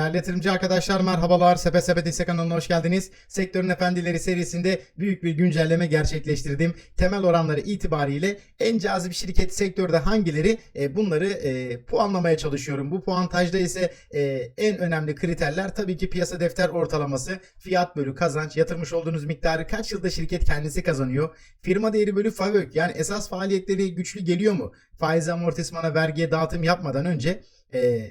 Değerli yatırımcı arkadaşlar merhabalar. Sepe Sepet Hisse kanalına hoş geldiniz. Sektörün Efendileri serisinde büyük bir güncelleme gerçekleştirdim. Temel oranları itibariyle en cazip şirket sektörde hangileri E, bunları e, puanlamaya çalışıyorum. Bu puantajda ise e, en önemli kriterler tabii ki piyasa defter ortalaması, fiyat bölü kazanç, yatırmış olduğunuz miktarı kaç yılda şirket kendisi kazanıyor, firma değeri bölü FAVÖK yani esas faaliyetleri güçlü geliyor mu? Faiz amortismana vergiye dağıtım yapmadan önce e,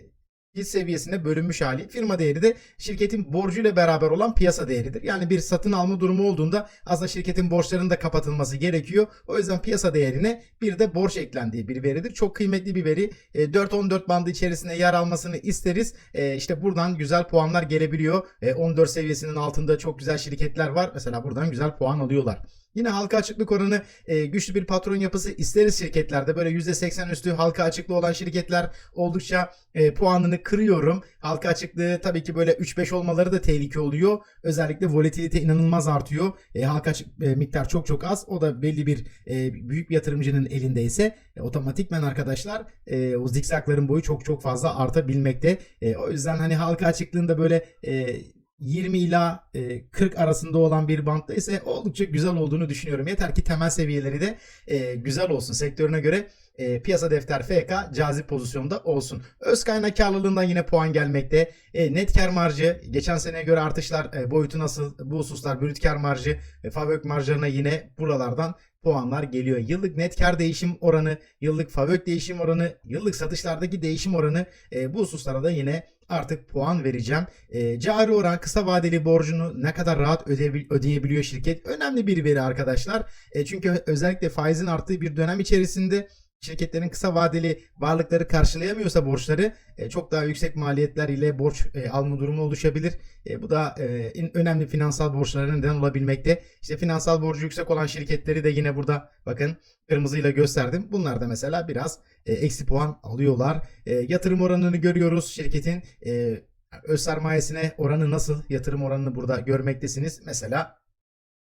his seviyesine bölünmüş hali. Firma değeri de şirketin borcuyla beraber olan piyasa değeridir. Yani bir satın alma durumu olduğunda aslında şirketin borçlarının da kapatılması gerekiyor. O yüzden piyasa değerine bir de borç eklendiği bir veridir. Çok kıymetli bir veri. E, 4-14 bandı içerisinde yer almasını isteriz. E, İşte buradan güzel puanlar gelebiliyor. E, 14 seviyesinin altında çok güzel şirketler var. Mesela buradan güzel puan alıyorlar. Yine halka açıklık oranı e, güçlü bir patron yapısı isteriz şirketlerde. Böyle %80 üstü halka açıklı olan şirketler oldukça e, puanını kırıyorum. Halka açıklığı tabii ki böyle 3-5 olmaları da tehlike oluyor. Özellikle volatilite inanılmaz artıyor. E, halka açık e, miktar çok çok az. O da belli bir e, büyük bir yatırımcının elindeyse e, otomatikmen arkadaşlar e, o zikzakların boyu çok çok fazla artabilmekte. E, o yüzden hani halka açıklığında böyle e, 20 ila e, 40 arasında olan bir bantta ise oldukça güzel olduğunu düşünüyorum. Yeter ki temel seviyeleri de e, güzel olsun. Sektörüne göre e, piyasa defter FK cazip pozisyonda olsun. Öz kaynak karlılığından yine puan gelmekte. E, net kar marjı geçen seneye göre artışlar e, boyutu nasıl? Bu hususlar brüt kar marjı ve fabrik marjlarına yine buralardan puanlar geliyor. Yıllık net kar değişim oranı, yıllık fabrik değişim oranı, yıllık satışlardaki değişim oranı e, bu hususlara da yine artık puan vereceğim. E, cari oran kısa vadeli borcunu ne kadar rahat ödeyebil- ödeyebiliyor şirket önemli bir veri arkadaşlar. E, çünkü özellikle faizin arttığı bir dönem içerisinde şirketlerin kısa vadeli varlıkları karşılayamıyorsa borçları e, çok daha yüksek maliyetler ile borç e, alma durumu oluşabilir. E, bu da e, önemli finansal borçlara neden olabilmekte. İşte finansal borcu yüksek olan şirketleri de yine burada bakın kırmızıyla gösterdim. Bunlar da mesela biraz e, eksi puan alıyorlar. E, yatırım oranını görüyoruz şirketin. E, öz sermayesine oranı nasıl? Yatırım oranını burada görmektesiniz. Mesela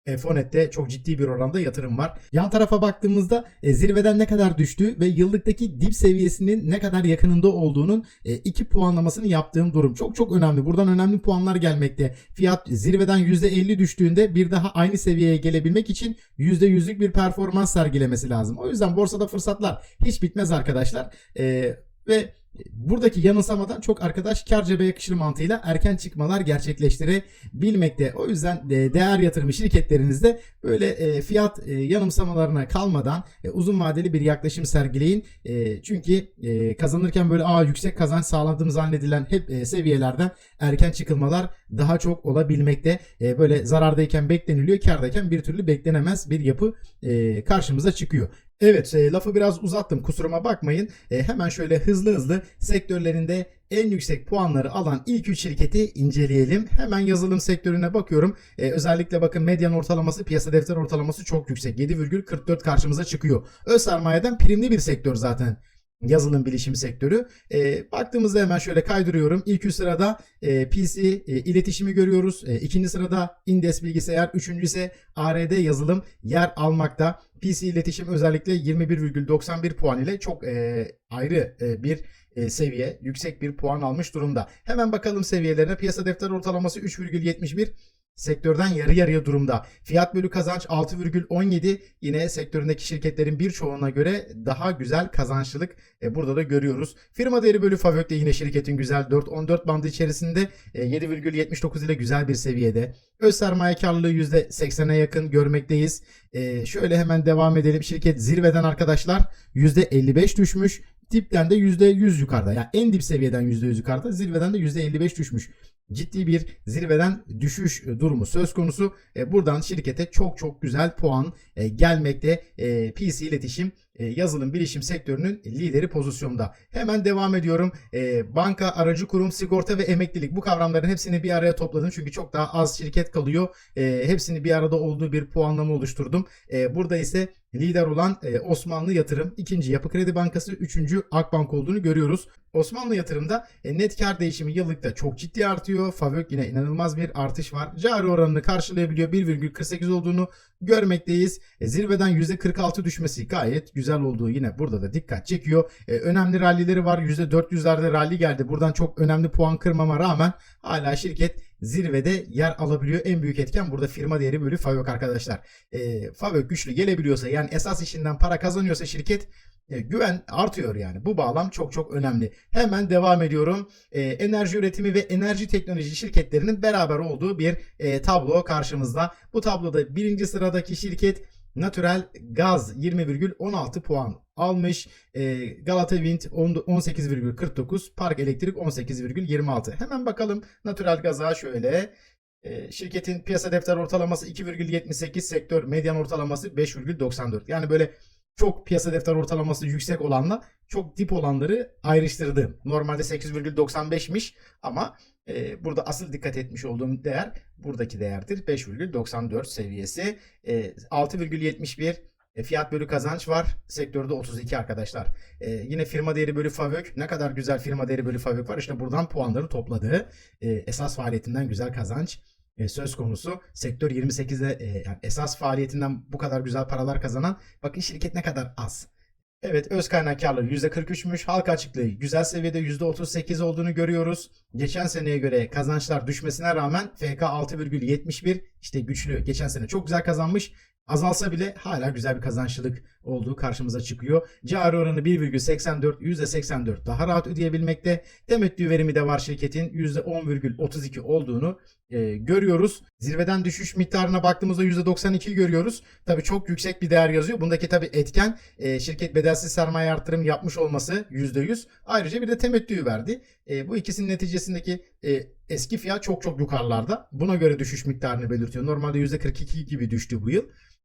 e, Fonet'te çok ciddi bir oranda yatırım var. Yan tarafa baktığımızda e, zirveden ne kadar düştü ve yıllıktaki dip seviyesinin ne kadar yakınında olduğunun e, iki puanlamasını yaptığım durum. Çok çok önemli. Buradan önemli puanlar gelmekte. Fiyat zirveden %50 düştüğünde bir daha aynı seviyeye gelebilmek için %100'lük bir performans sergilemesi lazım. O yüzden borsada fırsatlar hiç bitmez arkadaşlar. E, ve buradaki yanılsamadan çok arkadaş kar cebe yakışır mantığıyla erken çıkmalar gerçekleştirebilmekte. O yüzden de değer yatırımı şirketlerinizde böyle e, fiyat e, yanılsamalarına kalmadan e, uzun vadeli bir yaklaşım sergileyin. E, çünkü e, kazanırken böyle aa yüksek kazanç sağladığım zannedilen hep e, seviyelerden erken çıkılmalar daha çok olabilmekte. E, böyle zarardayken bekleniliyor, kardayken bir türlü beklenemez bir yapı e, karşımıza çıkıyor. Evet e, lafı biraz uzattım kusuruma bakmayın. E, hemen şöyle hızlı hızlı sektörlerinde en yüksek puanları alan ilk 3 şirketi inceleyelim. Hemen yazılım sektörüne bakıyorum. E, özellikle bakın medyan ortalaması, piyasa defter ortalaması çok yüksek. 7,44 karşımıza çıkıyor. Öz sermayeden primli bir sektör zaten yazılım bilişim sektörü. E, baktığımızda hemen şöyle kaydırıyorum. İlk üç sırada e, PC e, iletişimi görüyoruz. E, ikinci sırada Indes bilgisayar. Üçüncü ise ARD yazılım yer almakta. PC iletişim özellikle 21,91 puan ile çok e, ayrı e, bir e, seviye, yüksek bir puan almış durumda. Hemen bakalım seviyelerine. Piyasa defter ortalaması 3,71 sektörden yarı yarıya durumda. Fiyat bölü kazanç 6,17 yine sektöründeki şirketlerin birçoğuna göre daha güzel kazançlılık e, burada da görüyoruz. Firma değeri bölü FAVÖK de yine şirketin güzel 4-14 bandı içerisinde e, 7,79 ile güzel bir seviyede. Öz sermaye karlılığı %80'e yakın görmekteyiz. E, şöyle hemen devam edelim. Şirket zirveden arkadaşlar %55 düşmüş. Dipten de %100 yukarıda. Yani en dip seviyeden %100 yukarıda. Zirveden de %55 düşmüş ciddi bir zirveden düşüş durumu söz konusu. E, buradan şirkete çok çok güzel puan e, gelmekte. E, PC iletişim e, yazılım bilişim sektörünün lideri pozisyonda. Hemen devam ediyorum. E, banka, aracı kurum, sigorta ve emeklilik bu kavramların hepsini bir araya topladım. Çünkü çok daha az şirket kalıyor. E, hepsini bir arada olduğu bir puanlama oluşturdum. E, burada ise lider olan e, Osmanlı Yatırım, ikinci Yapı Kredi Bankası, üçüncü Akbank olduğunu görüyoruz. Osmanlı Yatırım'da e, net kar değişimi yıllıkta çok ciddi artıyor. Favök yine inanılmaz bir artış var. Cari oranını karşılayabiliyor. 1,48 olduğunu görmekteyiz. E, zirveden %46 düşmesi gayet güzel güzel olduğu yine burada da dikkat çekiyor. E, önemli rallileri var. %400'lerde ralli geldi. Buradan çok önemli puan kırmama rağmen hala şirket zirvede yer alabiliyor. En büyük etken burada firma değeri bölü FAVÖK arkadaşlar. E, FAVÖK güçlü gelebiliyorsa yani esas işinden para kazanıyorsa şirket e, güven artıyor yani. Bu bağlam çok çok önemli. Hemen devam ediyorum. E, enerji üretimi ve enerji teknoloji şirketlerinin beraber olduğu bir e, tablo karşımızda. Bu tabloda birinci sıradaki şirket Natural Gaz 20,16 puan almış. E, Galata Wind 10 18,49, Park Elektrik 18,26. Hemen bakalım Natural Gaz'a şöyle. E, şirketin piyasa defter ortalaması 2,78, sektör medyan ortalaması 5,94. Yani böyle çok piyasa defter ortalaması yüksek olanla çok dip olanları ayrıştırdım. Normalde 8,95'miş ama burada asıl dikkat etmiş olduğum değer buradaki değerdir. 5,94 seviyesi. E, 6,71 e, fiyat bölü kazanç var. Sektörde 32 arkadaşlar. Yine firma değeri bölü favök. Ne kadar güzel firma değeri bölü favök var. İşte buradan puanları topladığı esas faaliyetinden güzel kazanç söz konusu. Sektör 28'de e, yani esas faaliyetinden bu kadar güzel paralar kazanan bakın şirket ne kadar az. Evet öz kaynak karlılığı %43'müş. Halka açıklığı güzel seviyede %38 olduğunu görüyoruz. Geçen seneye göre kazançlar düşmesine rağmen FK 6,71 işte güçlü. Geçen sene çok güzel kazanmış. Azalsa bile hala güzel bir kazançlılık olduğu karşımıza çıkıyor. Cari oranı 1,84 %84 daha rahat ödeyebilmekte. Temettü verimi de var şirketin %10,32 olduğunu e, görüyoruz. Zirveden düşüş miktarına baktığımızda %92 görüyoruz. Tabii çok yüksek bir değer yazıyor. Bundaki tabii etken e, şirket bedelsiz sermaye artırım yapmış olması %100. Ayrıca bir de temettü verdi. E, bu ikisinin neticesindeki e, eski fiyat çok çok yukarılarda. Buna göre düşüş miktarını belirtiyor. Normalde %42 gibi düştü bu yıl.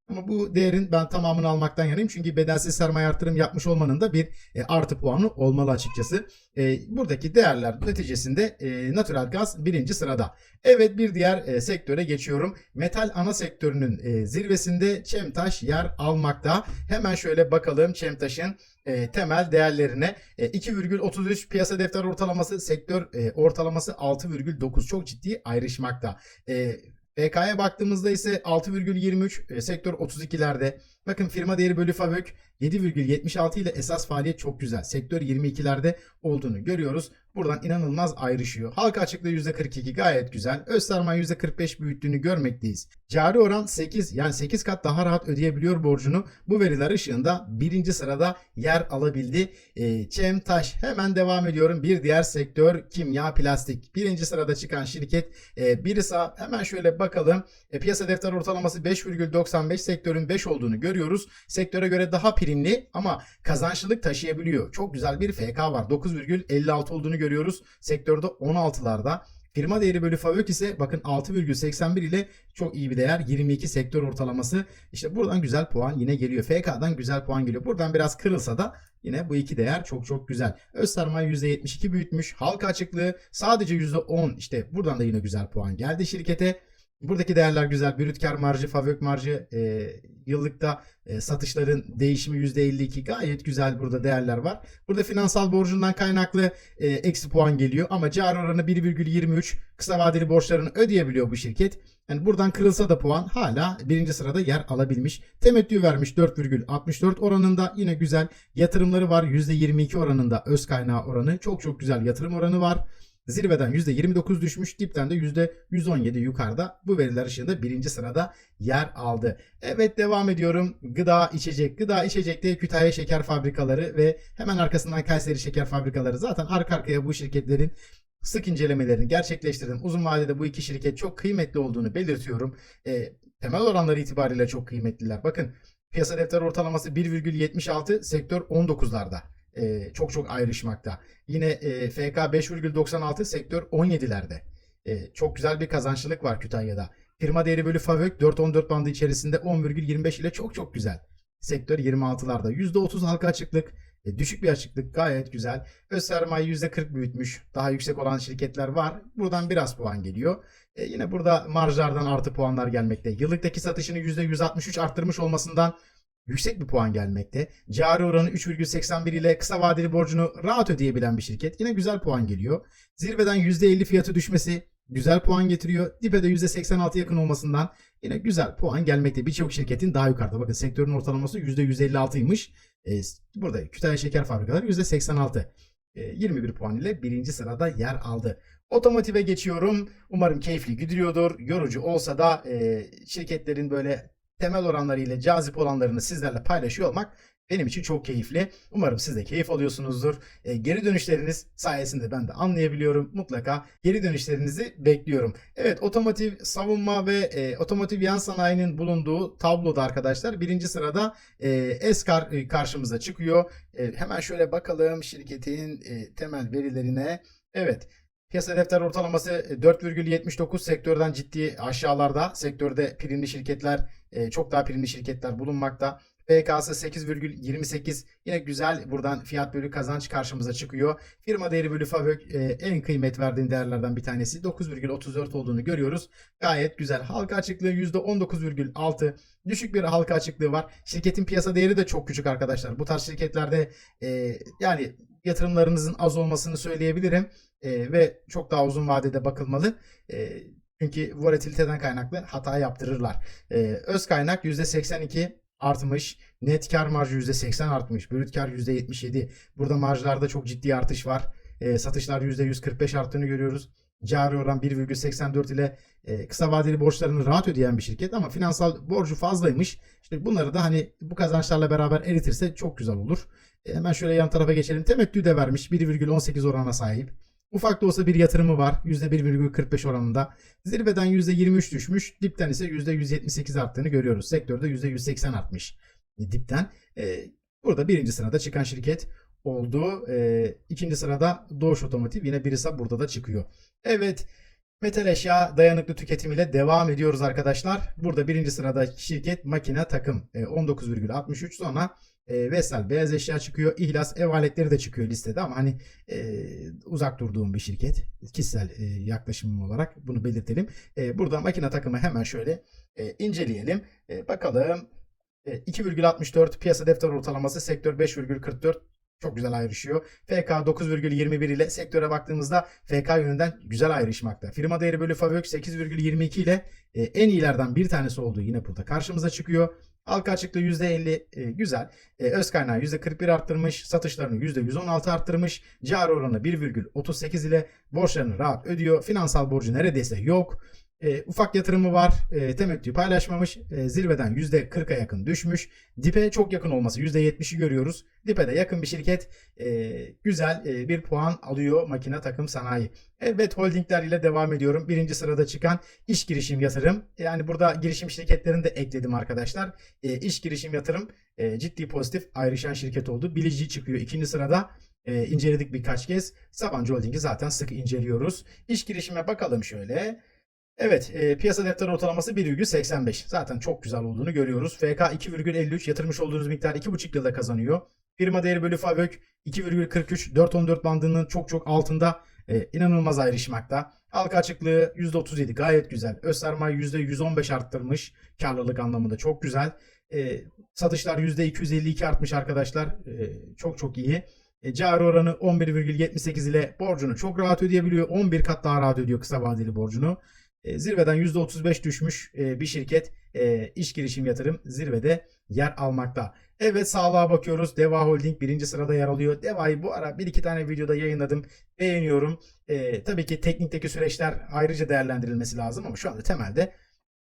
Ama bu değerin ben tamamını almaktan yanayım. Çünkü bedelsiz sermaye artırım yapmış olmanın da bir e, artı puanı olmalı açıkçası. E, buradaki değerler neticesinde e, natural gaz birinci sırada. Evet bir diğer e, sektöre geçiyorum. Metal ana sektörünün e, zirvesinde Çemtaş yer almakta. Hemen şöyle bakalım Çemtaş'ın e, temel değerlerine. E, 2,33 piyasa defter ortalaması, sektör ortalaması 6,9 çok ciddi ayrışmakta. E, PK'ya baktığımızda ise 6,23 e, sektör 32'lerde. Bakın firma değeri bölü FAVÖK 7,76 ile esas faaliyet çok güzel. Sektör 22'lerde olduğunu görüyoruz. Buradan inanılmaz ayrışıyor. Halka açıklığı %42 gayet güzel. Öz sermaye %45 büyüttüğünü görmekteyiz. Cari oran 8 yani 8 kat daha rahat ödeyebiliyor borcunu. Bu veriler ışığında birinci sırada yer alabildi. E, Çem Taş hemen devam ediyorum. Bir diğer sektör kimya plastik. Birinci sırada çıkan şirket e, Birisa. Hemen şöyle bakalım. E, piyasa defter ortalaması 5,95 sektörün 5 olduğunu görüyoruz. Sektöre göre daha primli ama kazançlılık taşıyabiliyor. Çok güzel bir FK var. 9,56 olduğunu görüyoruz. Sektörde 16'larda. Firma değeri bölü FAVÖK ise bakın 6,81 ile çok iyi bir değer. 22 sektör ortalaması. İşte buradan güzel puan yine geliyor. FK'dan güzel puan geliyor. Buradan biraz kırılsa da yine bu iki değer çok çok güzel. Öz sermaye %72 büyütmüş. Halka açıklığı sadece %10. İşte buradan da yine güzel puan geldi şirkete. Buradaki değerler güzel. Brüt marjı, favök marjı, e, yıllıkta e, satışların değişimi %52 gayet güzel burada değerler var. Burada finansal borcundan kaynaklı e, eksi puan geliyor ama cari oranı 1,23 kısa vadeli borçlarını ödeyebiliyor bu şirket. Yani buradan kırılsa da puan hala birinci sırada yer alabilmiş. Temettü vermiş 4,64 oranında yine güzel yatırımları var. %22 oranında öz kaynağı oranı çok çok güzel yatırım oranı var. Zirveden %29 düşmüş, dipten de %117 yukarıda. Bu veriler ışığında birinci sırada yer aldı. Evet devam ediyorum. Gıda, içecek. Gıda, içecekte Kütahya Şeker Fabrikaları ve hemen arkasından Kayseri Şeker Fabrikaları. Zaten arka arkaya bu şirketlerin sık incelemelerini gerçekleştirdim. Uzun vadede bu iki şirket çok kıymetli olduğunu belirtiyorum. E, temel oranları itibariyle çok kıymetliler. Bakın piyasa defter ortalaması 1,76, sektör 19'larda e, çok çok ayrışmakta. Yine e, FK 5,96 sektör 17'lerde. E, çok güzel bir kazançlılık var Kütahya'da. Firma değeri bölü FAVÖK 4-14 bandı içerisinde 10,25 ile çok çok güzel. Sektör 26'larda. %30 halka açıklık. E, düşük bir açıklık gayet güzel. Öz sermaye %40 büyütmüş. Daha yüksek olan şirketler var. Buradan biraz puan geliyor. E, yine burada marjlardan artı puanlar gelmekte. Yıllıktaki satışını %163 arttırmış olmasından yüksek bir puan gelmekte. Cari oranı 3,81 ile kısa vadeli borcunu rahat ödeyebilen bir şirket. Yine güzel puan geliyor. Zirveden %50 fiyatı düşmesi güzel puan getiriyor. Dibe de %86 yakın olmasından yine güzel puan gelmekte. Birçok şirketin daha yukarıda. Bakın sektörün ortalaması %156'ymış. E, burada Kütahya Şeker Fabrikaları %86. E, 21 puan ile birinci sırada yer aldı. Otomotive geçiyorum. Umarım keyifli gidiyordur. Yorucu olsa da e, şirketlerin böyle temel oranları ile cazip olanlarını sizlerle paylaşıyor olmak benim için çok keyifli. Umarım siz de keyif alıyorsunuzdur. E, geri dönüşleriniz sayesinde ben de anlayabiliyorum. Mutlaka geri dönüşlerinizi bekliyorum. Evet otomotiv savunma ve e, otomotiv yan sanayinin bulunduğu tabloda arkadaşlar birinci sırada e, Eskar e, karşımıza çıkıyor. E, hemen şöyle bakalım şirketin e, temel verilerine. Evet Piyasa defter ortalaması e, 4,79 sektörden ciddi aşağılarda. Sektörde primli şirketler e, çok daha primli şirketler bulunmakta. PK'sı 8,28 yine güzel buradan fiyat bölü kazanç karşımıza çıkıyor. Firma değeri bölü fabrik e, en kıymet verdiğim değerlerden bir tanesi 9,34 olduğunu görüyoruz. Gayet güzel. Halka açıklığı %19,6 düşük bir halka açıklığı var. Şirketin piyasa değeri de çok küçük arkadaşlar. Bu tarz şirketlerde e, yani yatırımlarınızın az olmasını söyleyebilirim e, ve çok daha uzun vadede bakılmalı. E, çünkü volatiliteden kaynaklı hata yaptırırlar. E, öz kaynak %82 artmış. Net kar marjı %80 artmış. Brüt kar %77. Burada marjlarda çok ciddi artış var. E, satışlar %145 arttığını görüyoruz. Cari oran 1,84 ile e, kısa vadeli borçlarını rahat ödeyen bir şirket ama finansal borcu fazlaymış. İşte bunları da hani bu kazançlarla beraber eritirse çok güzel olur. E, hemen şöyle yan tarafa geçelim. Temettü de vermiş. 1,18 orana sahip. Ufak da olsa bir yatırımı var. %1,45 oranında. Zirveden %23 düşmüş. Dipten ise %178 arttığını görüyoruz. Sektörde %180 artmış. E, Dipten. E, burada birinci sırada çıkan şirket oldu. E, ikinci sırada Doğuş Otomotiv. Yine birisi burada da çıkıyor. Evet. Metal eşya dayanıklı tüketimiyle devam ediyoruz arkadaşlar. Burada birinci sırada şirket makine takım e, 19,63 sonra e, Vestel beyaz eşya çıkıyor. İhlas ev aletleri de çıkıyor listede ama hani e, uzak durduğum bir şirket. Kişisel e, yaklaşımım olarak bunu belirtelim. E, burada makine takımı hemen şöyle e, inceleyelim. E, bakalım e, 2,64 piyasa defter ortalaması sektör 5,44 çok güzel ayrışıyor. FK 9,21 ile sektöre baktığımızda FK yönünden güzel ayrışmakta. Firma değeri bölü Favök 8,22 ile e, en iyilerden bir tanesi olduğu yine burada karşımıza çıkıyor. Halka açıklığı %50 e, güzel. E, öz kaynağı %41 arttırmış. Satışlarını %116 arttırmış. Cari oranı 1,38 ile borçlarını rahat ödüyor. Finansal borcu neredeyse yok. E, ufak yatırımı var. E, temettü paylaşmamış. E, zirveden %40'a yakın düşmüş. Dipe çok yakın olması %70'i görüyoruz. Dipe de yakın bir şirket. E, güzel e, bir puan alıyor makine takım sanayi. Evet holdingler ile devam ediyorum. Birinci sırada çıkan iş girişim yatırım. Yani burada girişim şirketlerini de ekledim arkadaşlar. E, iş girişim yatırım e, ciddi pozitif ayrışan şirket oldu. Bilici çıkıyor ikinci sırada. E, inceledik birkaç kez. Sabancı Holding'i zaten sık inceliyoruz. İş girişime bakalım şöyle. Evet, e, piyasa defter ortalaması 1,85. Zaten çok güzel olduğunu görüyoruz. FK 2,53 yatırmış olduğunuz miktar 2,5 yılda kazanıyor. Firma değeri bölü Favök 2,43 4,14 bandının çok çok altında e, inanılmaz ayrışmakta. Halka açıklığı %37 gayet güzel. Öz sermaye %115 arttırmış. Karlılık anlamında çok güzel. E, satışlar %252 artmış arkadaşlar. E, çok çok iyi. E, cari oranı 11,78 ile borcunu çok rahat ödeyebiliyor. 11 kat daha rahat ödüyor kısa vadeli borcunu. E, zirveden %35 düşmüş e, bir şirket e, iş girişim yatırım zirvede yer almakta. Evet sağlığa bakıyoruz. Deva Holding birinci sırada yer alıyor. Deva'yı bu ara bir iki tane videoda yayınladım. Beğeniyorum. E, tabii ki teknikteki süreçler ayrıca değerlendirilmesi lazım ama şu anda temelde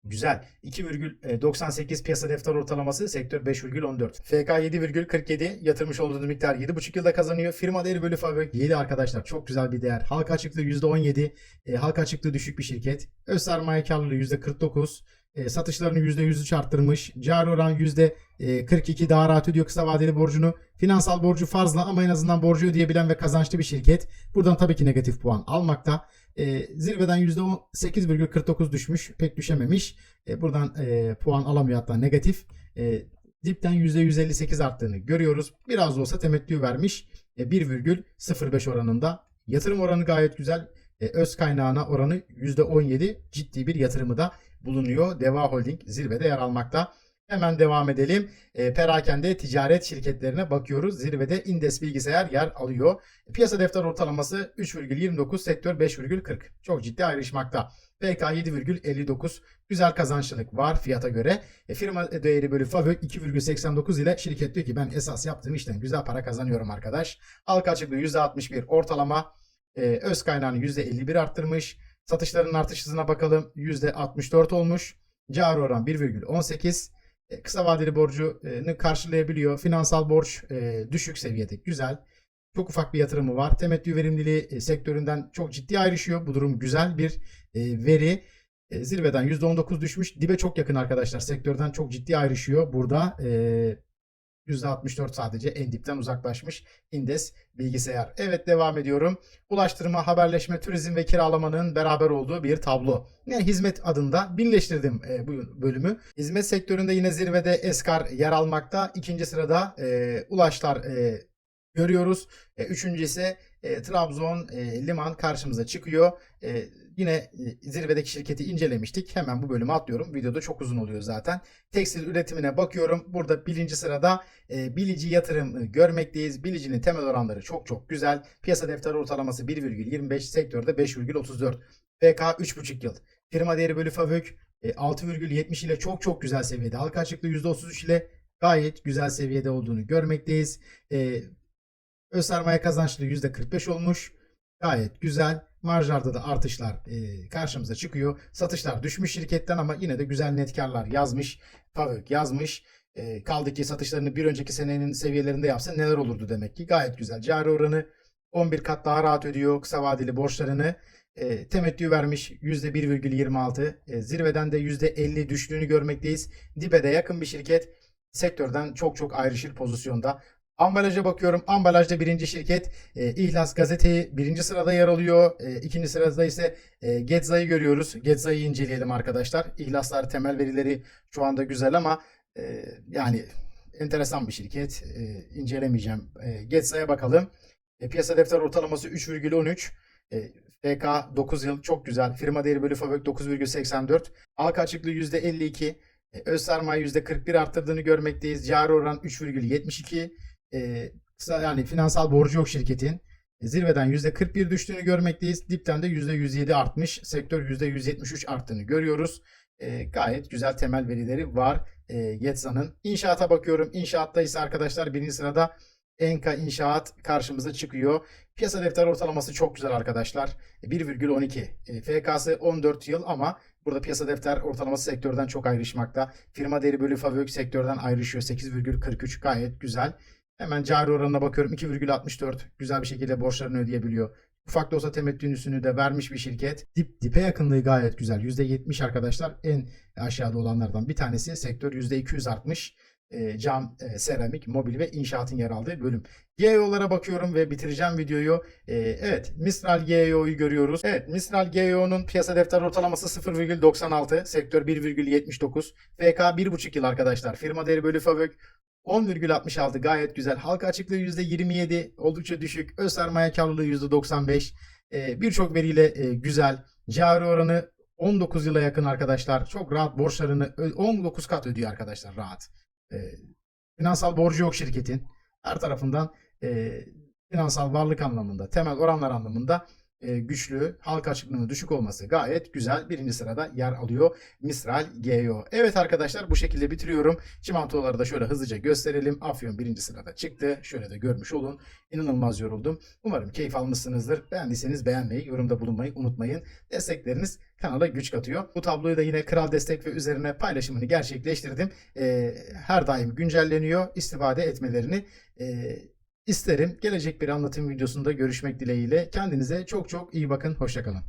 Güzel. 2,98 piyasa defter ortalaması sektör 5,14. FK 7,47 yatırmış olduğunuz miktar 7,5 yılda kazanıyor. Firma değeri bölü fabrik 7 arkadaşlar. Çok güzel bir değer. Halka açıklığı %17. E, halka açıklığı düşük bir şirket. Öz sermaye karlılığı %49. E, satışlarını %103 arttırmış. Cari oran %42 daha rahat ödüyor kısa vadeli borcunu. Finansal borcu fazla ama en azından borcu ödeyebilen ve kazançlı bir şirket. Buradan tabii ki negatif puan almakta. E, zirveden %8,49 düşmüş. Pek düşememiş. E, buradan e, puan alamıyor hatta negatif. E, dipten %158 arttığını görüyoruz. Biraz da olsa temettü vermiş. E, 1,05 oranında. Yatırım oranı gayet güzel. E, öz kaynağına oranı %17 ciddi bir yatırımı da bulunuyor. Deva Holding zirvede yer almakta. Hemen devam edelim. E, perakende ticaret şirketlerine bakıyoruz. Zirvede Indes Bilgisayar yer alıyor. Piyasa defter ortalaması 3,29, sektör 5,40. Çok ciddi ayrışmakta. PK 7,59. Güzel kazançlılık var fiyata göre. E, firma değeri bölü FAVÖK 2,89 ile şirket diyor ki ben esas yaptığım işten güzel para kazanıyorum arkadaş. Halka açıklığı %61 ortalama. E, öz kaynağını %51 arttırmış. Satışların artış hızına bakalım. %64 olmuş. Cari oran 1,18. E, Kısa vadeli borcunu karşılayabiliyor. Finansal borç e, düşük seviyede. Güzel. Çok ufak bir yatırımı var. Temettü verimliliği e, sektöründen çok ciddi ayrışıyor. Bu durum güzel bir veri. Zirveden %19 düşmüş. Dibe çok yakın arkadaşlar. Sektörden çok ciddi ayrışıyor. Burada %64 sadece en dipten uzaklaşmış Indes bilgisayar. Evet devam ediyorum. Ulaştırma, haberleşme, turizm ve kiralamanın beraber olduğu bir tablo. Yani hizmet adında birleştirdim e, bu bölümü. Hizmet sektöründe yine zirvede Eskar yer almakta. İkinci sırada e, Ulaşlar e, görüyoruz. E, üçüncü ise e, Trabzon e, Liman karşımıza çıkıyor. E, yine e, zirvedeki şirketi incelemiştik. Hemen bu bölümü atlıyorum. Videoda çok uzun oluyor zaten. Tekstil üretimine bakıyorum. Burada birinci sırada e, Bilici yatırım görmekteyiz. Bilici'nin temel oranları çok çok güzel. Piyasa defter ortalaması 1,25, sektörde 5,34. PK 3,5 yıl. Firma değeri bölü FAVÖK e, 6,70 ile çok çok güzel seviyede. Halka açıklığı %33 ile gayet güzel seviyede olduğunu görmekteyiz. E, Öz sermaye kazançlı %45 olmuş. Gayet güzel. Marjlarda da artışlar e, karşımıza çıkıyor. Satışlar düşmüş şirketten ama yine de güzel net karlar yazmış. FAVÖK yazmış. E, kaldı ki satışlarını bir önceki senenin seviyelerinde yapsa neler olurdu demek ki. Gayet güzel. Cari oranı 11 kat daha rahat ödüyor kısa vadeli borçlarını. E, temettü vermiş %1,26. E, zirveden de %50 düştüğünü görmekteyiz. Dibe de yakın bir şirket. Sektörden çok çok ayrışır pozisyonda. Ambalaja bakıyorum. Ambalajda birinci şirket e, İhlas Gazete'yi birinci sırada yer alıyor. E, ikinci sırada ise e, Getza'yı görüyoruz. Getza'yı inceleyelim arkadaşlar. İhlaslar temel verileri şu anda güzel ama e, yani enteresan bir şirket. E, incelemeyeceğim. E, Getza'ya bakalım. E, piyasa defter ortalaması 3,13. E, FK 9 yıl çok güzel. Firma değeri bölü FAVÖK 9,84. Halka açıklığı %52. E, öz sermaye %41 arttırdığını görmekteyiz. Cari oran 3,72 e, kısa yani finansal borcu yok şirketin. E, zirveden %41 düştüğünü görmekteyiz. Dipten de %107 artmış. Sektör %173 arttığını görüyoruz. E, gayet güzel temel verileri var e, Getza'nın. İnşaata bakıyorum. İnşaatta ise arkadaşlar birinci sırada Enka İnşaat karşımıza çıkıyor. Piyasa defter ortalaması çok güzel arkadaşlar. 1,12. E, FK'sı 14 yıl ama burada piyasa defter ortalaması sektörden çok ayrışmakta. Firma değeri bölü FAVÖK sektörden ayrışıyor. 8,43 gayet güzel. Hemen cari oranına bakıyorum 2,64 güzel bir şekilde borçlarını ödeyebiliyor. Ufak da olsa temettünüsünü de vermiş bir şirket. Dip, dipe yakınlığı gayet güzel. %70 arkadaşlar en aşağıda olanlardan bir tanesi. Sektör %200 artmış. E, cam, e, seramik, mobil ve inşaatın yer aldığı bölüm. GEO'lara bakıyorum ve bitireceğim videoyu. E, evet Mistral GEO'yu görüyoruz. Evet Mistral GEO'nun piyasa defter ortalaması 0,96. Sektör 1,79. FK 1,5 yıl arkadaşlar. Firma değeri bölü FAVÖK 10,66 gayet güzel. Halka açıklığı %27 oldukça düşük. Öz sermaye karlılığı %95. Ee, Birçok veriyle e, güzel. Cari oranı 19 yıla yakın arkadaşlar. Çok rahat borçlarını 19 kat ödüyor arkadaşlar rahat. Ee, finansal borcu yok şirketin. Her tarafından e, finansal varlık anlamında, temel oranlar anlamında e, güçlü, halka açıklığının düşük olması gayet güzel. Birinci sırada yer alıyor Mistral GEO. Evet arkadaşlar bu şekilde bitiriyorum. Çimentoları da şöyle hızlıca gösterelim. Afyon birinci sırada çıktı. Şöyle de görmüş olun. İnanılmaz yoruldum. Umarım keyif almışsınızdır. Beğendiyseniz beğenmeyi, yorumda bulunmayı unutmayın. Destekleriniz kanala güç katıyor. Bu tabloyu da yine Kral Destek ve üzerine paylaşımını gerçekleştirdim. E, her daim güncelleniyor. İstifade etmelerini e, isterim. Gelecek bir anlatım videosunda görüşmek dileğiyle. Kendinize çok çok iyi bakın. Hoşçakalın.